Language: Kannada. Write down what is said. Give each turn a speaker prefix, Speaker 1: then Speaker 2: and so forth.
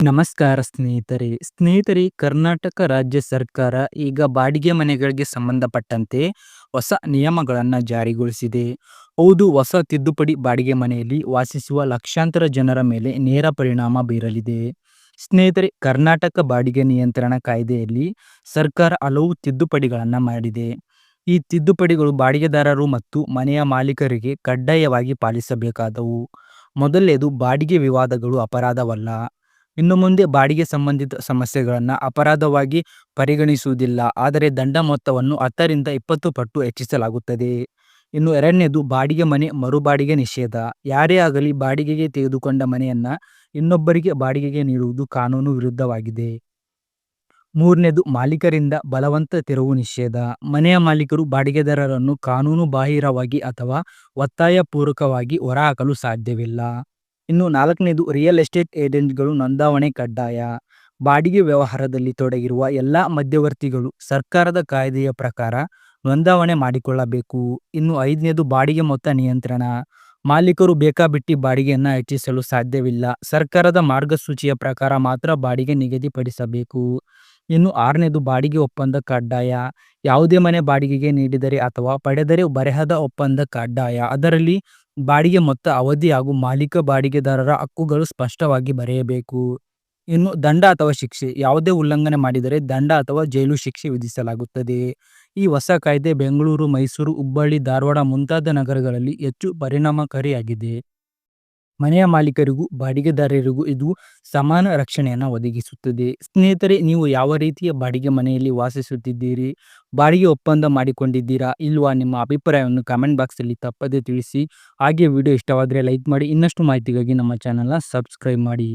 Speaker 1: ನಮಸ್ಕಾರ ಸ್ನೇಹಿತರೆ. ಸ್ನೇಹಿತರೆ, ಕರ್ನಾಟಕ ರಾಜ್ಯ ಸರ್ಕಾರ ಈಗ ಬಾಡಿಗೆ ಮನೆಗಳಿಗೆ ಸಂಬಂಧಪಟ್ಟಂತೆ ಹೊಸ ನಿಯಮಗಳನ್ನು ಜಾರಿಗೊಳಿಸಿದೆ. ಹೌದು, ಹೊಸ ತಿದ್ದುಪಡಿ ಬಾಡಿಗೆ ಮನೆಯಲ್ಲಿ ವಾಸಿಸುವ ಲಕ್ಷಾಂತರ ಜನರ ಮೇಲೆ ನೇರ ಪರಿಣಾಮ ಬೀರಲಿದೆ. ಸ್ನೇಹಿತರೆ, ಕರ್ನಾಟಕ ಬಾಡಿಗೆ ನಿಯಂತ್ರಣ ಕಾಯ್ದೆಯಲ್ಲಿ ಸರ್ಕಾರ ಹಲವು ತಿದ್ದುಪಡಿಗಳನ್ನು ಮಾಡಿದೆ. ಈ ತಿದ್ದುಪಡಿಗಳು ಬಾಡಿಗೆದಾರರು ಮತ್ತು ಮನೆಯ ಮಾಲೀಕರಿಗೆ ಕಡ್ಡಾಯವಾಗಿ ಪಾಲಿಸಬೇಕಾದವು. ಮೊದಲನೇದು, ಬಾಡಿಗೆ ವಿವಾದಗಳು ಅಪರಾಧವಲ್ಲ. ಇನ್ನು ಮುಂದೆ ಬಾಡಿಗೆ ಸಂಬಂಧಿತ ಸಮಸ್ಯೆಗಳನ್ನು ಅಪರಾಧವಾಗಿ ಪರಿಗಣಿಸುವುದಿಲ್ಲ. ಆದರೆ ದಂಡ ಮೊತ್ತವನ್ನು ಹತ್ತರಿಂದ ಇಪ್ಪತ್ತು ಪಟ್ಟು ಹೆಚ್ಚಿಸಲಾಗುತ್ತದೆ. ಇನ್ನು ಎರಡನೇದು ಬಾಡಿಗೆ ಮನೆ ಮರುಬಾಡಿಗೆ ನಿಷೇಧ. ಯಾರೇ ಆಗಲಿ ಬಾಡಿಗೆಗೆ ತೆಗೆದುಕೊಂಡ ಮನೆಯನ್ನು ಇನ್ನೊಬ್ಬರಿಗೆ ಬಾಡಿಗೆಗೆ ನೀಡುವುದು ಕಾನೂನು ವಿರುದ್ಧವಾಗಿದೆ. ಮೂರನೇದು ಮಾಲೀಕರಿಂದ ಬಲವಂತ ತೆರವು ನಿಷೇಧ. ಮನೆಯ ಮಾಲೀಕರು ಬಾಡಿಗೆದಾರರನ್ನು ಕಾನೂನು ಬಾಹಿರವಾಗಿ ಅಥವಾ ಒತ್ತಾಯಪೂರ್ವಕವಾಗಿ ಹೊರಹಾಕಲು ಸಾಧ್ಯವಿಲ್ಲ. ಇನ್ನು ನಾಲ್ಕನೇದು ರಿಯಲ್ ಎಸ್ಟೇಟ್ ಏಜೆಂಟ್ಗಳು ನೋಂದಾವಣೆ ಕಡ್ಡಾಯ. ಬಾಡಿಗೆ ವ್ಯವಹಾರದಲ್ಲಿ ತೊಡಗಿರುವ ಎಲ್ಲ ಮಧ್ಯವರ್ತಿಗಳು ಸರ್ಕಾರದ ಕಾಯ್ದೆಯ ಪ್ರಕಾರ ನೋಂದಾವಣೆ ಮಾಡಿಕೊಳ್ಳಬೇಕು. ಇನ್ನು ಐದನೇದು ಬಾಡಿಗೆ ಮೊತ್ತ ನಿಯಂತ್ರಣ. ಮಾಲೀಕರು ಬೇಕಾಬಿಟ್ಟಿ ಬಾಡಿಗೆಯನ್ನು ಹೆಚ್ಚಿಸಲು ಸಾಧ್ಯವಿಲ್ಲ. ಸರ್ಕಾರದ ಮಾರ್ಗಸೂಚಿಯ ಪ್ರಕಾರ ಮಾತ್ರ ಬಾಡಿಗೆ ನಿಗದಿಪಡಿಸಬೇಕು. ಇನ್ನು ಆರನೇದು ಬಾಡಿಗೆ ಒಪ್ಪಂದ ಕಡ್ಡಾಯ. ಯಾವುದೇ ಮನೆ ಬಾಡಿಗೆಗೆ ನೀಡಿದರೆ ಅಥವಾ ಪಡೆದರೆ ಬರೆಹದ ಒಪ್ಪಂದ ಕಡ್ಡಾಯ. ಅದರಲ್ಲಿ ಬಾಡಿಗೆ ಮೊತ್ತ, ಅವಧಿ ಹಾಗೂ ಮಾಲೀಕ ಬಾಡಿಗೆದಾರರ ಹಕ್ಕುಗಳು ಸ್ಪಷ್ಟವಾಗಿ ಬರೆಯಬೇಕು. ಇನ್ನು ದಂಡ ಅಥವಾ ಶಿಕ್ಷೆ, ಯಾವುದೇ ಉಲ್ಲಂಘನೆ ಮಾಡಿದರೆ ದಂಡ ಅಥವಾ ಜೈಲು ಶಿಕ್ಷೆ ವಿಧಿಸಲಾಗುತ್ತದೆ. ಈ ಹೊಸ ಕಾಯ್ದೆ ಬೆಂಗಳೂರು, ಮೈಸೂರು, ಹುಬ್ಬಳ್ಳಿ, ಧಾರವಾಡ ಮುಂತಾದ ನಗರಗಳಲ್ಲಿ ಹೆಚ್ಚು ಪರಿಣಾಮಕಾರಿಯಾಗಿದೆ. ಮನೆಯ ಮಾಲೀಕರಿಗೂ, ಬಾಡಿಗೆದಾರರಿಗೂ ಇದು ಸಮಾನ ರಕ್ಷಣೆಯನ್ನು ಒದಗಿಸುತ್ತದೆ. ಸ್ನೇಹಿತರೆ, ನೀವು ಯಾವ ರೀತಿಯ ಬಾಡಿಗೆ ಮನೆಯಲ್ಲಿ ವಾಸಿಸುತ್ತಿದ್ದೀರಿ? ಬಾಡಿಗೆ ಒಪ್ಪಂದ ಮಾಡಿಕೊಂಡಿದ್ದೀರಾ? ಇಲ್ವಾ? ನಿಮ್ಮ ಅಭಿಪ್ರಾಯವನ್ನು ಕಮೆಂಟ್ ಬಾಕ್ಸಲ್ಲಿ ತಪ್ಪದೇ ತಿಳಿಸಿ. ಹಾಗೆ ವಿಡಿಯೋ ಇಷ್ಟವಾದರೆ ಲೈಕ್ ಮಾಡಿ. ಇನ್ನಷ್ಟು ಮಾಹಿತಿಗಾಗಿ ನಮ್ಮ ಚಾನಲ್ನ ಸಬ್ಸ್ಕ್ರೈಬ್ ಮಾಡಿ.